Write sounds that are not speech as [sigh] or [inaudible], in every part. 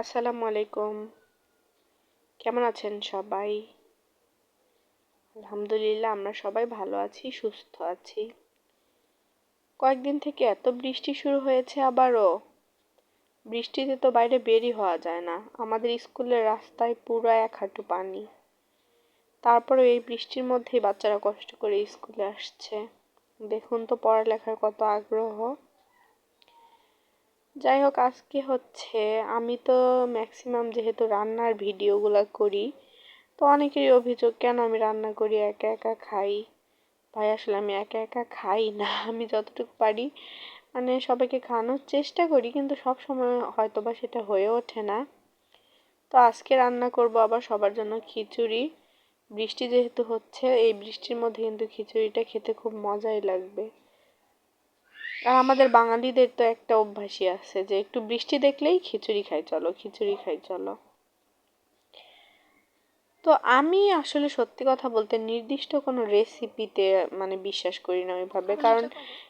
আসসালামু আলাইকুম। কেমন আছেন সবাই? আলহামদুলিল্লাহ, আমরা সবাই ভালো আছি, সুস্থ আছি। কয়েকদিন থেকে এত বৃষ্টি শুরু হয়েছে আবারও। বৃষ্টিতে তো বাইরে বেরই হওয়া যায় না। আমাদের স্কুলের রাস্তায় পুরো এক হাঁটু পানি। তারপরে এই বৃষ্টির মধ্যেই বাচ্চারা কষ্ট করে স্কুলে আসছে। দেখুন তো পড়ালেখার কত আগ্রহ। যাই হোক আজকে হচ্ছে আমি তো ম্যাক্সিমাম যেহেতু রান্নার ভিডিওগুলো করি, তো অনেকেরই অভিযোগ, কেন আমি রান্না করি, একা একা খাই? ভাই, আসলে আমি একা একা খাই না, [laughs] আমি যতটুকু পারি মানে সবাইকে খাওয়ানোর চেষ্টা করি, কিন্তু সব সময় হয়তো বা সেটা হয়ে ওঠে না। তো আজকে রান্না করব আবার সবার জন্য খিচুড়ি। বৃষ্টি যেহেতু হচ্ছে, এই বৃষ্টির মধ্যে কিন্তু খিচুড়িটা খেতে খুব মজাই লাগবে। আর আমাদের বাঙালিদের তো একটা অভ্যাসই আছে যে একটু বৃষ্টি দেখলেই খিচুড়ি খাই চলো খিচুড়ি খাই চলো। তো আমি আসলে সত্যি কথা বলতে নির্দিষ্ট কোনো রেসিপিতে মানে বিশ্বাস করি না ওইভাবে। কারণ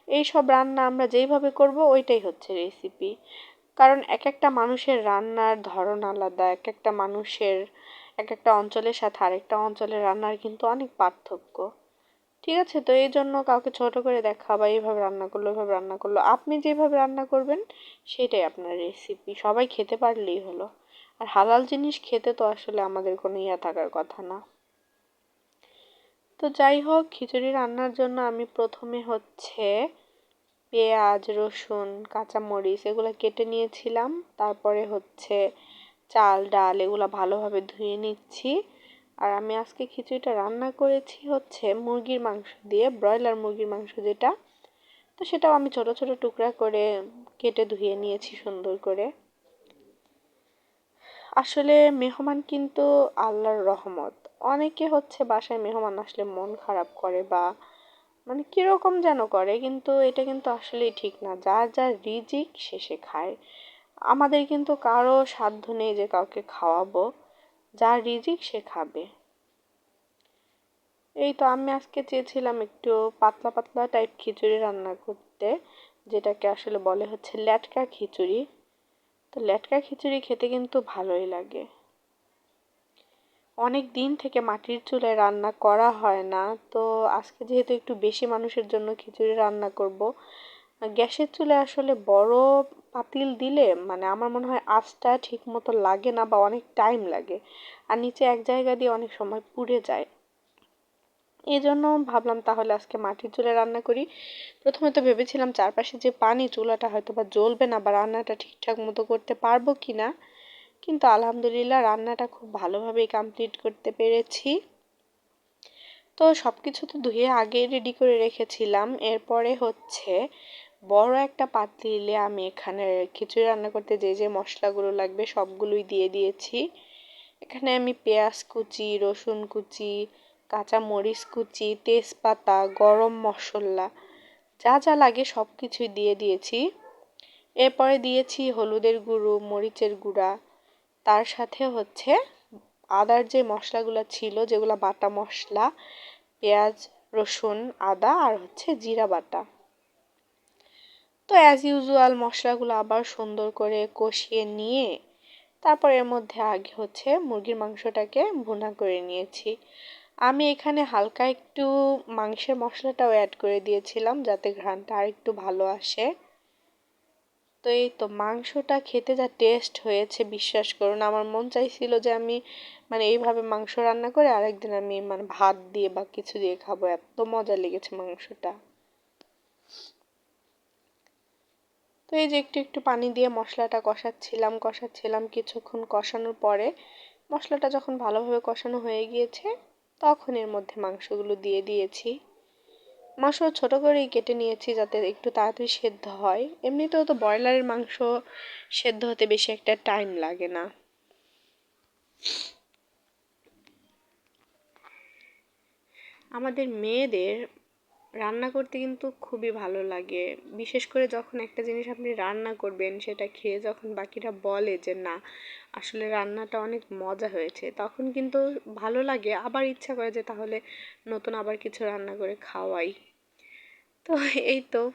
এই সব রান্না আমরা যেইভাবে করব ওইটাই হচ্ছে রেসিপি কারণ এক একটা মানুষের রান্নার ধরন আলাদা এক একটা মানুষের এক একটা অঞ্চলের সাথে আরেকটা অঞ্চলের রান্নার কিন্তু অনেক পার্থক্য। ঠিক আছে? তো এই জন্য কাউকে ছোট করে দেখা বা এইভাবে রান্না করল এইভাবে রান্না করল, আপনি যেভাবে রান্না করবেন সেটাই আপনার রেসিপি সবাই খেতে পারলেই হলো। আর হালাল জিনিস খেতে তো আসলে আমাদের কোনো ইয়া থাকার কথা না। তো যাই হোক, খিচুড়ি রান্নার জন্য আমি প্রথমে হচ্ছে পেঁয়াজ, রসুন, কাঁচামরিচ এগুলো কেটে নিয়েছিলাম। তারপরে হচ্ছে চাল, ডাল এগুলো ভালোভাবে ধুয়ে নিচ্ছি। আর আমি আজকে খিচুড়িটা রান্না করেছি হচ্ছে মুরগির মাংস দিয়ে, ব্রয়লার মুরগির মাংস যেটা। তো সেটাও আমি ছোট ছোট টুকরা করে কেটে ধুয়ে নিয়েছি সুন্দর করে। আসলে মেহমান কিন্তু আল্লাহর রহমত। অনেকে হচ্ছে বাসায় মেহমান আসলে মন খারাপ করে বা মানে কীরকম যেন করে, কিন্তু এটা কিন্তু আসলেই ঠিক না। যার যার রিজিক শেষে খায়। আমাদের কিন্তু কারও সাধ্য নেই যে কাউকে খাওয়াবো। যার রিজিক সে খাবে। এই তো আমি আজকে চেয়েছিলাম একটু পাতলা পাতলা টাইপ খিচুড়ি রান্না করতে, যেটাকে আসলে বলে হচ্ছে ল্যাটকা খিচুড়ি। তো ল্যাটকা খিচুড়ি খেতে কিন্তু ভালোই লাগে। অনেক দিন থেকে মাটির চুলায় রান্না করা হয় না, তো আজকে যেহেতু একটু বেশি মানুষের জন্য খিচুড়ি রান্না করব, গ্যাসের চুলায় আসলে বড় পাতিল দিলে মানে আমার মনে হয় আঁচটা ঠিক মতো লাগে না বা অনেক টাইম লাগে। আর নিচে এক জায়গা দিয়ে অনেক সময় পুড়ে যায়। এই জন্য ভাবলাম তাহলে আজকে মাটির চুলে রান্না করি। প্রথমে তো ভেবেছিলাম চারপাশে যে পানি, চুলাটা হয়তো বা জ্বলবে না বা রান্নাটা ঠিকঠাক মতো করতে পারব কি না কিন্তু আলহামদুলিল্লাহ রান্নাটা খুব ভালোভাবেই কমপ্লিট করতে পেরেছি। তো সব কিছু তো ধুয়ে আগে রেডি করে রেখেছিলাম। এরপরে হচ্ছে বড় একটা পাতিলে আমি এখানে খিচুড়ি রান্না করতে যে যে মশলাগুলো লাগবে সবগুলোই দিয়ে দিয়েছি। এখানে আমি পেঁয়াজ কুচি, রসুন কুচি কাঁচা মরিচ কুচি, তেজপাতা, গরম মশলা, যা যা লাগে সব কিছুই দিয়ে দিয়েছি। এরপরে দিয়েছি হলুদের গুঁড়ো, মরিচের গুঁড়া। তার সাথে হচ্ছে আদার যে মশলাগুলো ছিল, যেগুলো বাটা মশলা, পেঁয়াজ, রসুন, আদা আর হচ্ছে জিরা বাটা। তো অ্যাজ ইউজুয়াল মশলাগুলো আবার সুন্দর করে কষিয়ে নিয়ে তারপর এর মধ্যে আগে হচ্ছে মুরগির মাংসটাকে ভুনা করে নিয়েছি। আমি এখানে হালকা একটু মাংসের মশলাটাও অ্যাড করে দিয়েছিলাম যাতে ঘ্রাণটা আর একটু ভালো আসে। তো এই তো মাংসটা খেতে যা টেস্ট হয়েছে, বিশ্বাস করুন, আমার মন চাইছিল যে আমি মানে এইভাবে মাংস রান্না করে আরেকদিন আমি মানে ভাত দিয়ে বা কিছু দিয়ে খাব, এত মজা লেগেছে মাংসটা। তো এই যে একটু একটু পানি দিয়ে মশলাটা কষাচ্ছিলাম কষাচ্ছিলাম কিছুক্ষণ কষানোর পরে মশলাটা যখন ভালোভাবে কষানো হয়ে গিয়েছে তখন এর মধ্যে মাংসগুলো দিয়ে দিয়েছি। মাংস ছোট করেই কেটে নিয়েছি যাতে একটু তাড়াতাড়ি সেদ্ধ হয়। এমনিতেও তো ব্রয়লারের মাংস সেদ্ধ হতে বেশি একটা টাইম লাগে না। আমাদের মেয়েদের রান্না করতে কিন্তু খুবই ভালো লাগে। বিশেষ করে যখন একটা জিনিস আপনি রান্না করবেন, সেটা খেয়ে যখন বাকিরা বলে যে, না, আসলে রান্নাটা অনেক মজা হয়েছে, তখন কিন্তু ভালো লাগে। আবার ইচ্ছা করে যে, তাহলে নতুন আবার কিছু রান্না করে খাওয়াই। তো এই তো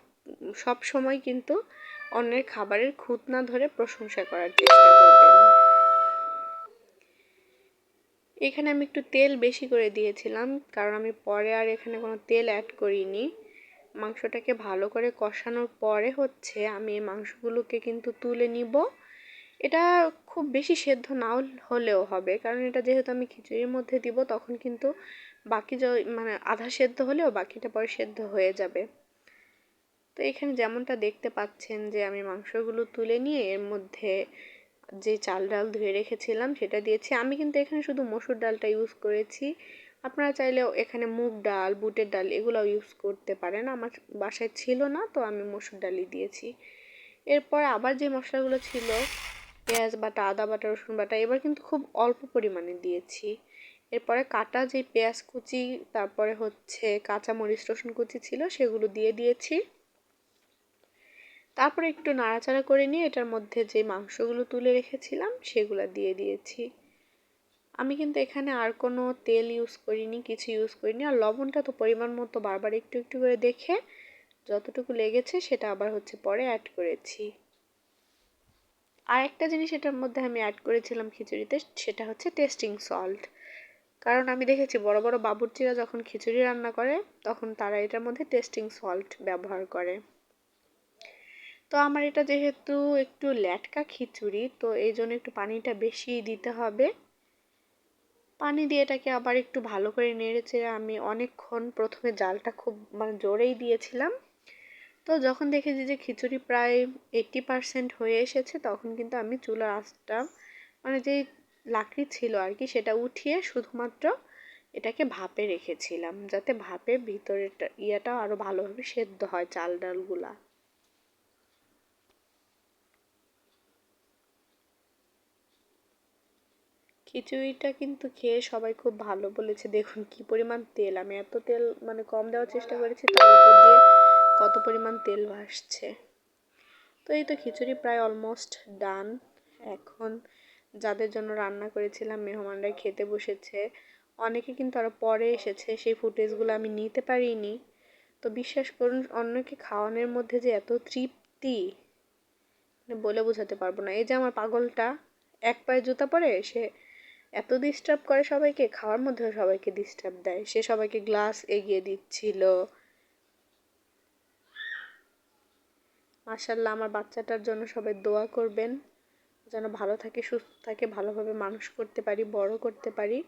সব সময় কিন্তু অন্যের খাবারের খুঁত না ধরে প্রশংসা করার চেষ্টা করবেন। এখানে আমি একটু তেল বেশি করে দিয়েছিলাম, কারণ আমি পরে আর এখানে কোনো তেল অ্যাড করিনি। মাংসটাকে ভালো করে কষানোর পরে হচ্ছে আমি এই মাংসগুলোকে কিন্তু তুলে নিব। এটা খুব বেশি সেদ্ধ নাও হলেও হবে, কারণ এটা যেহেতু আমি খিচুড়ির মধ্যে দিব, তখন কিন্তু বাকি মানে আধা সেদ্ধ হলেও বাকিটা পরে সেদ্ধ হয়ে যাবে। তো এখানে যেমনটা দেখতে পাচ্ছেন যে আমি মাংসগুলো তুলে নিয়ে এর মধ্যে যে চাল ডাল ধুয়ে রেখেছিলাম সেটা দিয়েছি। আমি কিন্তু এখানে শুধু মসুর ডালটা ইউজ করেছি। আপনারা চাইলেও এখানে মুগ ডাল, বুটের ডাল এগুলোও ইউজ করতে পারেন। আমার বাসায় ছিল না, তো আমি মসুর ডালই দিয়েছি। এরপর আবার যে মশলাগুলো ছিল, পেঁয়াজ বাটা, আদা বাটা, রসুন বাটা, এবার কিন্তু খুব অল্প পরিমাণে দিয়েছি। এরপরে কাটা যে পেঁয়াজ কুচি, তারপরে হচ্ছে কাঁচা মরিচ রসুন কুচি ছিল, সেগুলো দিয়ে দিয়েছি। তারপরে একটু নাড়াচাড়া করে নিয়ে এটার মধ্যে যে মাংসগুলো তুলে রেখেছিলাম, সেগুলো দিয়ে দিয়েছি। আমি কিন্তু এখানে আর কোনো তেল ইউজ করিনি, কিছু ইউজ করিনি। আর লবণটা তো পরিমাণ মতো বারবার একটু একটু করে দেখে যতটুকু লেগেছে সেটা আবার হচ্ছে পরে অ্যাড করেছি। আর একটা জিনিস এটার মধ্যে আমি অ্যাড করেছিলাম খিচুড়িতে, সেটা হচ্ছে টেস্টিং সল্ট কারণ আমি দেখেছি বড় বড় বাবুর্চিরা যখন খিচুড়ি রান্না করে, তখন তারা এটার মধ্যে টেস্টিং সল্ট ব্যবহার করে। তো আমার এটা যেহেতু একটু ল্যাটকা খিচুড়ি, তো এই জন্য একটু পানিটা বেশি দিতে হবে। পানি দিয়ে এটাকে আবার একটু ভালো করে নেড়েছে আমি অনেকক্ষণ প্রথমে জালটা খুব মানে জোরেই দিয়েছিলাম। তো যখন দেখেছি যে খিচুড়ি প্রায় এইট্টি পারসেন্ট হয়ে এসেছে, তখন কিন্তু আমি চুলার আঁচটা মানে যেই লাকড়ি ছিল আর কি সেটা উঠিয়ে শুধুমাত্র এটাকে ভাপে রেখেছিলাম, যাতে ভাপে ভিতরের ইয়েটা আরও ভালোভাবে সেদ্ধ হয় চাল ডালগুলা। খিচুড়িটা কিন্তু খেয়ে সবাই খুব ভালো বলেছে, দেখুন কি পরিমাণ তেল, আমি এত তেল মানে কম দেওয়ার চেষ্টা করেছি, তার উপর দিয়ে কত পরিমাণ তেল ভাসছে। তো এই তো খিচুড়ি প্রায় অলমোস্ট ডান এখন যাদের জন্য রান্না করেছিলাম মেহমানরা খেতে বসেছে। অনেকে কিন্তু আরও পরে এসেছে, সেই ফুটেজগুলো আমি নিতে পারিনি। তো বিশ্বাস করুন, অন্যকে খাওয়ানোর মধ্যে যে এত তৃপ্তি মানে বলে বোঝাতে পারব না। এই যে আমার পাগলটা, এক পায়ে জুতা পরে, সে এত ডিস্টার্ব করে সবাইকে, খাওয়ার মধ্যেও সবাইকে ডিস্টার্ব দেয়। সে সবাইকে গ্লাস এগিয়ে দিচ্ছিল। মাসাল্লাহ আমার বাচ্চাটার জন্য সবাই দোয়া করবেন। যেন ভালো থাকে, সুস্থ থাকে, ভালোভাবে মানুষ করতে পারি, বড় করতে পারি।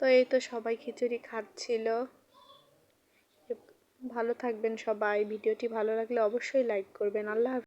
তো এই তো সবাই খিচুড়ি খাচ্ছিল। ভালো থাকবেন সবাই। ভিডিওটি ভালো লাগলে অবশ্যই লাইক করবেন। আল্লাহ